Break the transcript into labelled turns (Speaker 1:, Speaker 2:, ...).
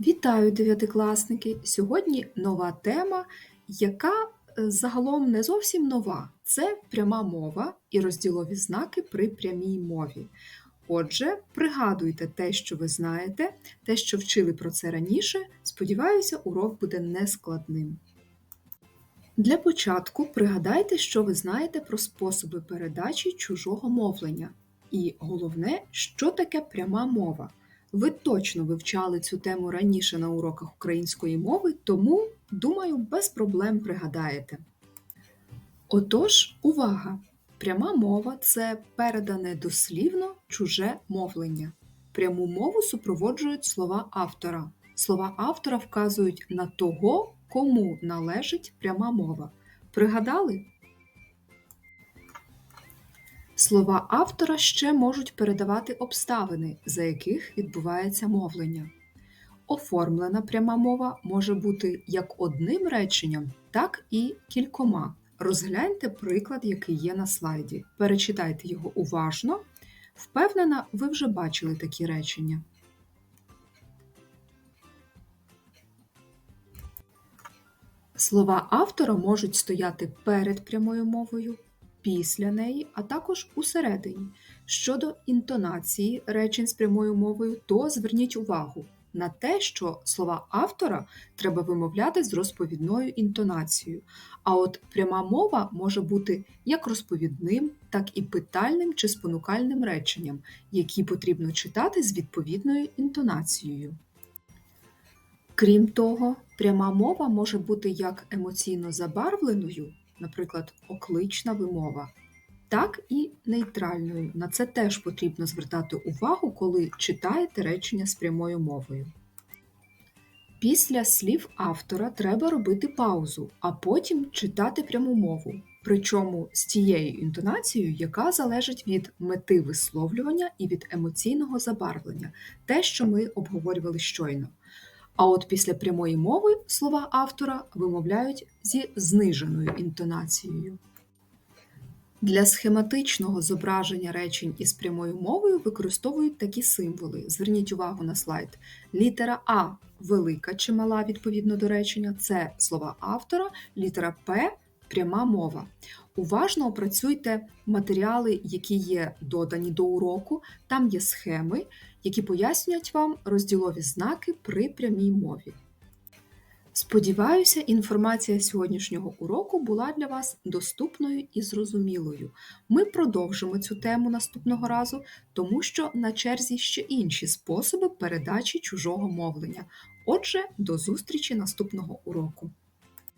Speaker 1: Вітаю, дев'ятикласники! Сьогодні нова тема, яка е, загалом не зовсім нова. Це пряма мова і розділові знаки при прямій мові. Отже, пригадуйте те, що ви знаєте, те, що вчили про це раніше. Сподіваюся, урок буде нескладним. Для початку пригадайте, що ви знаєте про способи передачі чужого мовлення. І головне, що таке пряма мова. Ви точно вивчали цю тему раніше на уроках української мови, тому, думаю, без проблем пригадаєте. Отож, увага! Пряма мова це передане дослівно чуже мовлення. Пряму мову супроводжують слова автора. Слова автора вказують на того, кому належить пряма мова. Пригадали? Слова автора ще можуть передавати обставини, за яких відбувається мовлення. Оформлена пряма мова може бути як одним реченням, так і кількома. Розгляньте приклад, який є на слайді. Перечитайте його уважно. Впевнена, ви вже бачили такі речення. Слова автора можуть стояти перед прямою мовою, після неї, а також усередині. Щодо інтонації речень з прямою мовою, то зверніть увагу на те, що слова автора треба вимовляти з розповідною інтонацією. А от пряма мова може бути як розповідним, так і питальним чи спонукальним реченням, які потрібно читати з відповідною інтонацією. Крім того, пряма мова може бути як емоційно забарвленою, наприклад, оклична вимова, так і нейтральною. На це теж потрібно звертати увагу, коли читаєте речення з прямою мовою. Після слів автора треба робити паузу, а потім читати пряму мову, причому з тією інтонацією, яка залежить від мети висловлювання і від емоційного забарвлення, те, що ми обговорювали щойно. А от після прямої мови слова автора вимовляють зі зниженою інтонацією. Для схематичного зображення речень із прямою мовою використовують такі символи. Зверніть увагу на слайд. Літера А велика чи мала відповідно до речення це слова автора, літера П пряма мова. Уважно опрацюйте матеріали, які є додані до уроку. Там є схеми, які пояснюють вам розділові знаки при прямій мові. Сподіваюся, інформація сьогоднішнього уроку була для вас доступною і зрозумілою. Ми продовжимо цю тему наступного разу, тому що на черзі ще інші способи передачі чужого мовлення. Отже, до зустрічі наступного уроку!